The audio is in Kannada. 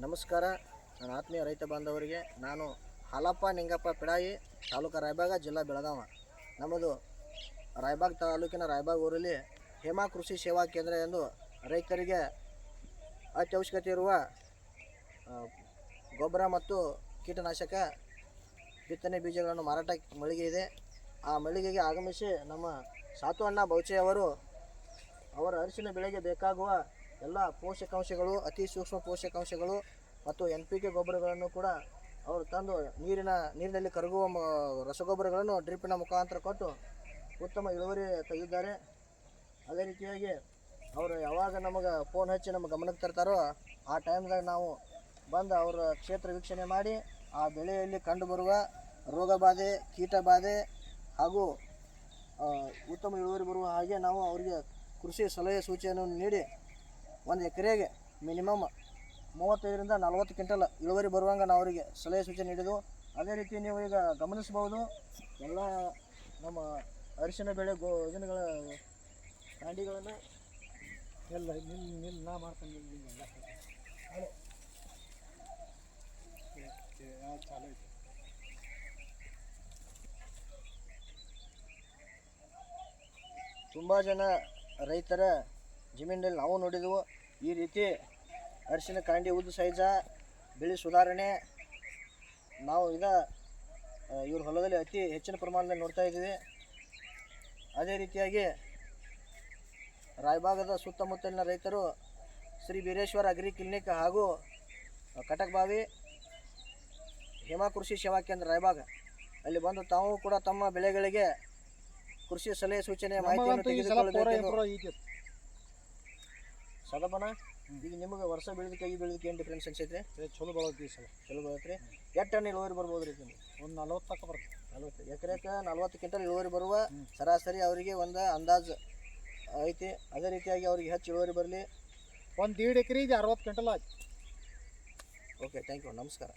ನಮಸ್ಕಾರ. ನನ್ನ ಆತ್ಮೀಯ ರೈತ ಬಾಂಧವರಿಗೆ ನಾನು ಹಾಲಪ್ಪ ನಿಂಗಪ್ಪ ಪಿಡಾಯಿ, ತಾಲೂಕು ರಾಯಬಾಗ, ಜಿಲ್ಲಾ ಬೆಳಗಾವ. ನಮ್ಮದು ರಾಯಬಾಗ್ ತಾಲೂಕಿನ ರಾಯಬಾಗ ಊರಲ್ಲಿ ಹೇಮಾ ಕೃಷಿ ಸೇವಾ ಕೇಂದ್ರ ಎಂದು ರೈತರಿಗೆ ಅತ್ಯವಶ್ಯಕತೆ ಇರುವ ಗೊಬ್ಬರ ಮತ್ತು ಕೀಟನಾಶಕ ಬಿತ್ತನೆ ಬೀಜಗಳನ್ನು ಮಾರಾಟ ಮಳಿಗೆ ಇದೆ. ಆ ಮಳಿಗೆಗೆ ಆಗಮಿಸಿ ನಮ್ಮ ಸಾತು ಅಣ್ಣ ಬೌಚೆ ಅವರು ಅವರ ಅರಿಶಿನ ಬೆಳೆಗೆ ಬೇಕಾಗುವ ಎಲ್ಲ ಪೋಷಕಾಂಶಗಳು, ಅತಿ ಸೂಕ್ಷ್ಮ ಪೋಷಕಾಂಶಗಳು ಮತ್ತು ಎನ್ ಪಿ ಕೆ ಗೊಬ್ಬರಗಳನ್ನು ಕೂಡ ಅವರು ತಂದು ನೀರಿನ, ನೀರಿನಲ್ಲಿ ಕರಗುವ ರಸಗೊಬ್ಬರಗಳನ್ನು ಡ್ರಿಪ್ಪಿನ ಮುಖಾಂತರ ಕೊಟ್ಟು ಉತ್ತಮ ಇಳುವರಿ ತೆಗೆದಿದ್ದಾರೆ. ಅದೇ ರೀತಿಯಾಗಿ ಅವರು ಯಾವಾಗ ನಮಗೆ ಫೋನ್ ಹಚ್ಚಿ ನಮ್ಮ ಗಮನಕ್ಕೆ ತರ್ತಾರೋ ಆ ಟೈಮ್ದಾಗ ನಾವು ಬಂದು ಅವರ ಕ್ಷೇತ್ರ ವೀಕ್ಷಣೆ ಮಾಡಿ ಆ ಬೆಳೆಯಲ್ಲಿ ಕಂಡುಬರುವ ರೋಗ ಬಾಧೆ ಕೀಟ ಬಾಧೆ ಹಾಗೂ ಉತ್ತಮ ಇಳುವರಿ ಬರುವ ಹಾಗೆ ನಾವು ಅವರಿಗೆ ಕೃಷಿ ಸಲಹೆ ಸೂಚನೆಯನ್ನು ನೀಡಿ ಒಂದು ಎಕರೆಗೆ ಮಿನಿಮಮ್ ಮೂವತ್ತೈದರಿಂದ ನಲವತ್ತು ಕ್ವಿಂಟಲ್ ಇಳುವರಿ ಬರುವಂಗೆ ನಾವು ಅವರಿಗೆ ಸಲಹೆ ಸೂಚನೆ ನೀಡಿದ್ದು ಅದೇ ರೀತಿ ನೀವು ಈಗ ಗಮನಿಸ್ಬೋದು ಎಲ್ಲ ನಮ್ಮ ಅರಿಶಿನ ಬೆಳೆ ಗೋ, ಇದನ್ನುಗಳ ಕಾಂಡಿಗಳನ್ನು ಎಲ್ಲ ನಿಲ್ ನಾ ಮಾಡ್ಕೊಂಡು ನಿಲ್ಲ ತುಂಬ ಜನ ರೈತರ ಜಮೀನಲ್ಲಿ ನಾವು ನೋಡಿದೆವು ಈ ರೀತಿ ಅರಿಶಿನ ಕಾಂಡಿ ಉದ್ದ ಸೈಜ ಬೆಳೆ ಸುಧಾರಣೆ ನಾವು ಈಗ ಆ, ಇವ್ರ ಹೊಲದಲ್ಲಿ ಅತಿ ಹೆಚ್ಚಿನ ಪ್ರಮಾಣದಲ್ಲಿ ನೋಡ್ತಾ ಇದ್ದೀವಿ. ಅದೇ ರೀತಿಯಾಗಿ ರಾಯಭಾಗದ ಸುತ್ತಮುತ್ತಲಿನ ರೈತರು ಶ್ರೀ ಬೀರೇಶ್ವರ ಅಗ್ರಿ ಕ್ಲಿನಿಕ್ ಹಾಗೂ ಕಟಕ್ ಬಾವಿ ಹೇಮಾ ಕೃಷಿ ಸೇವಾ ಕೇಂದ್ರ ರಾಯಬಾಗ ಅಲ್ಲಿ ಬಂದು ತಾವು ಕೂಡ ತಮ್ಮ ಬೆಳೆಗಳಿಗೆ ಕೃಷಿ ಸಲಹೆ ಸೂಚನೆ ಮಾಹಿತಿಯನ್ನು ಸದಪನ ಈಗ ನಿಮಗೆ ವರ್ಷ ಬೆಳೆದಕ್ಕೆ ಈ ಬೆಳೆದಕ್ಕೆ ಏನು ಡಿಫ್ರೆನ್ಸ್ ಅನ್ಸೈತೆ ರೀ ಚಲೋ ಬೆಳಗ್ಗೆ ಸರ್ ಸಲ. ಚಲೋ ಬರುತ್ತೆ ಎಷ್ಟು ಟನ್ ಇಳುವರಿ ಬರ್ಬೋದು ರೀ ನಿಮ್ಗೆ ಒಂದು ನಲ್ವತ್ತು ತಕ್ಕ ಬರ್ತದೆ ನಲ್ವತ್ತು ಎಕರೆಕ ನಲ್ವತ್ತು ಕ್ವಿಂಟಲ್ ಇಳುವರಿ ಬರುವ ಸರಾಸರಿ ಅವರಿಗೆ ಒಂದು ಅಂದಾಜು ಐತಿ. ಅದೇ ರೀತಿಯಾಗಿ ಅವ್ರಿಗೆ ಹೆಚ್ಚು ಇಳುವರಿ ಬರಲಿ. ಒಂದು ದೀಡ್ ಎಕರೆಗೆ ಅರವತ್ತು ಕ್ವಿಂಟಲ್ ಆಯ್ತು. ಓಕೆ ಥ್ಯಾಂಕ್ ಯು ನಮಸ್ಕಾರ.